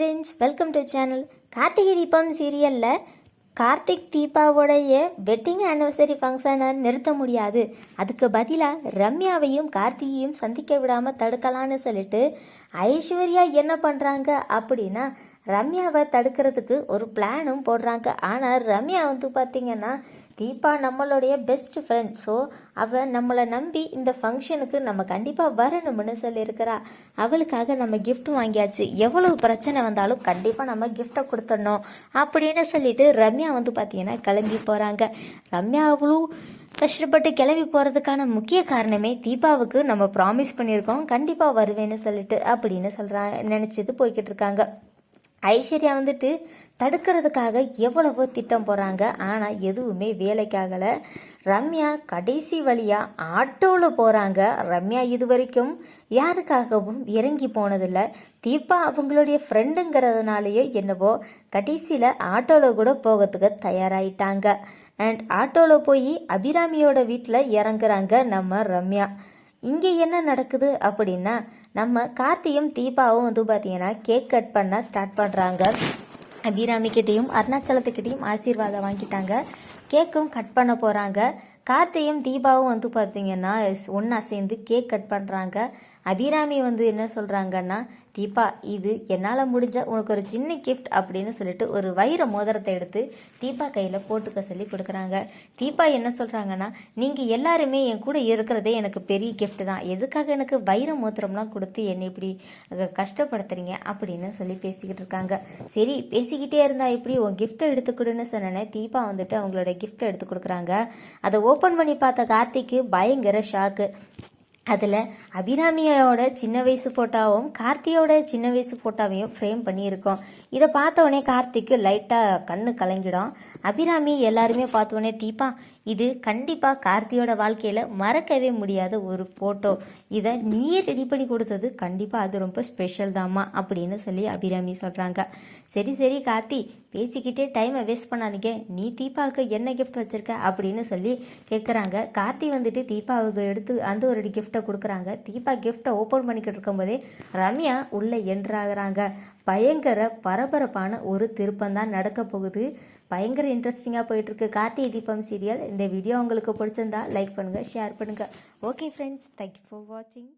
Friends welcome to channel Karthigai Deepam சீரியலில் Karthik தீபாவோடைய wedding anniversary ஃபங்க்ஷனை நிறுத்த முடியாது. அதுக்கு பதிலாக ரம்யாவையும் கார்த்திகையும் சந்திக்க விடாமல் தடுக்கலான்னு சொல்லிட்டு ஐஸ்வர்யா என்ன பண்ணுறாங்க அப்படின்னா ரம்யாவை தடுக்கிறதுக்கு ஒரு பிளானும் போடுறாங்க. ஆனால் ரம்யா வந்து பார்த்திங்கன்னா தீபா நம்மளுடைய பெஸ்ட் ஃப்ரெண்ட் ஸோ அவள் நம்மளை நம்பி இந்த ஃபங்க்ஷனுக்கு நம்ம கண்டிப்பாக வரணும்னு சொல்லியிருக்கிறா. அவளுக்காக நம்ம கிஃப்ட் வாங்கியாச்சு. எவ்வளவு பிரச்சனை வந்தாலும் கண்டிப்பாக நம்ம கிஃப்டை கொடுத்துடணும் அப்படின்னு சொல்லிட்டு ரம்யா வந்து பார்த்தீங்கன்னா கிளம்பி போகிறாங்க ரம்யா அவளும் கஷ்டப்பட்டு கிளம்பி போகிறதுக்கான முக்கிய காரணமே தீபாவுக்கு நம்ம ப்ராமிஸ் பண்ணியிருக்கோம். கண்டிப்பாக வருவேன்னு சொல்லிட்டு அப்படின்னு சொல்கிறா நினச்சிட்டு போய்கிட்டு இருக்காங்க. ஐஸ்வர்யா வந்துட்டு தடுக்கிறதுக்காக எவ்வளவோ திட்டம் போகிறாங்க ஆனால் எதுவுமே வேலைக்காகலை. ரம்யா கடைசி வழியாக ஆட்டோவில் போகிறாங்க ரம்யா இது வரைக்கும் யாருக்காகவும் இறங்கி போனதில்லை. தீபா அவங்களுடைய ஃப்ரெண்டுங்கிறதுனாலேயோ என்னவோ கடைசியில் ஆட்டோவில் கூட போகிறதுக்கு தயாராகிட்டாங்க அண்ட் ஆட்டோவில் போய் அபிராமியோட வீட்டில் இறங்குறாங்க நம்ம ரம்யா. இங்கே என்ன நடக்குது அப்படின்னா நம்ம கார்த்தியும் தீபாவும் வந்து பார்த்தீங்கன்னா கேக் கட் பண்ண ஸ்டார்ட் பண்ணுறாங்க அபிராமிக்கிட்டேயும் அருணாச்சலத்துக்கிட்டேயும் ஆசீர்வாதம் வாங்கிட்டாங்க. கேக்கும் கட் பண்ண போகிறாங்க கார்த்தியும் தீபாவும் வந்து பார்த்தீங்கன்னா ஒன்றா சேர்ந்து கேக் கட் பண்ணுறாங்க அபிராமி வந்து என்ன சொல்கிறாங்கன்னா தீபா இது என்னால் முடிஞ்சால் உனக்கு ஒரு சின்ன கிஃப்ட் அப்படின்னு சொல்லிட்டு ஒரு வைர மோதிரத்தை எடுத்து தீபா கையில் போட்டுக்க சொல்லி கொடுக்குறாங்க. தீபா என்ன சொல்கிறாங்கன்னா நீங்கள் எல்லாருமே என் கூட இருக்கிறதே எனக்கு பெரிய கிஃப்ட் தான். எதுக்காக எனக்கு வைர மோதிரம்லாம் கொடுத்து என்னை இப்படி கஷ்டப்படுத்துறீங்க? அப்படின்னு சொல்லி பேசிக்கிட்டு இருக்காங்க. சரி பேசிக்கிட்டே இருந்தால் இப்படி உன் கிஃப்ட்டை எடுத்துக்கொடுன்னு சொன்னேனே தீபா வந்துட்டு அவங்களோட கிஃப்ட்டை எடுத்து கொடுக்குறாங்க. அதை ஓப்பன் ஓப்பன் பண்ணி பார்த்த கார்த்திக்கு பயங்கர ஷாக்கு. அதில் அபிராமியோட சின்ன வயசு ஃபோட்டோவும் கார்த்தியோட சின்ன வயசு ஃபோட்டோவையும் ஃப்ரேம் பண்ணியிருக்கோம். இதை பார்த்தவொடனே கார்த்திக்கு லைட்டாக கண்ணு கலங்கிடும். அபிராமி எல்லாருமே பார்த்தோன்னே தீபா இது கண்டிப்பாக கார்த்தியோட வாழ்க்கையில் மறக்கவே முடியாத ஒரு ஃபோட்டோ இதை நீயே ரெடி பண்ணி கொடுத்தது கண்டிப்பாக அது ரொம்ப ஸ்பெஷல் தாம்மா அப்படின்னு சொல்லி அபிராமி சொல்கிறாங்க சரி சரி கார்த்தி பேசிக்கிட்டே டைமை வேஸ்ட் பண்ணாதீங்க. நீ தீபாவுக்கு என்ன கிஃப்ட் வச்சிருக்க அப்படின்னு சொல்லி கேட்குறாங்க கார்த்தி வந்துட்டு தீபாவுக்கு எடுத்து அந்த ஒரு கிஃப்ட்டை கொடுக்குறாங்க. தீபா கிஃப்ட்டை ஓப்பன் பண்ணிக்கிட்டு இருக்கும்போதே ரம்யா உள்ளே என்ட்ராகிறாங்க பயங்கர பரபரப்பான ஒரு திருப்பம் தான் நடக்க போகுது. பயங்கர இன்ட்ரெஸ்டிங்காக போயிட்டுருக்கு கார்த்திகை தீபம் சீரியல் இந்த வீடியோ உங்களுக்கு பிடிச்சிருந்தா லைக் பண்ணுங்கள் ஷேர் பண்ணுங்கள் ஓகே ஃப்ரெண்ட்ஸ் தேங்க்யூ ஃபார் வாட்சிங்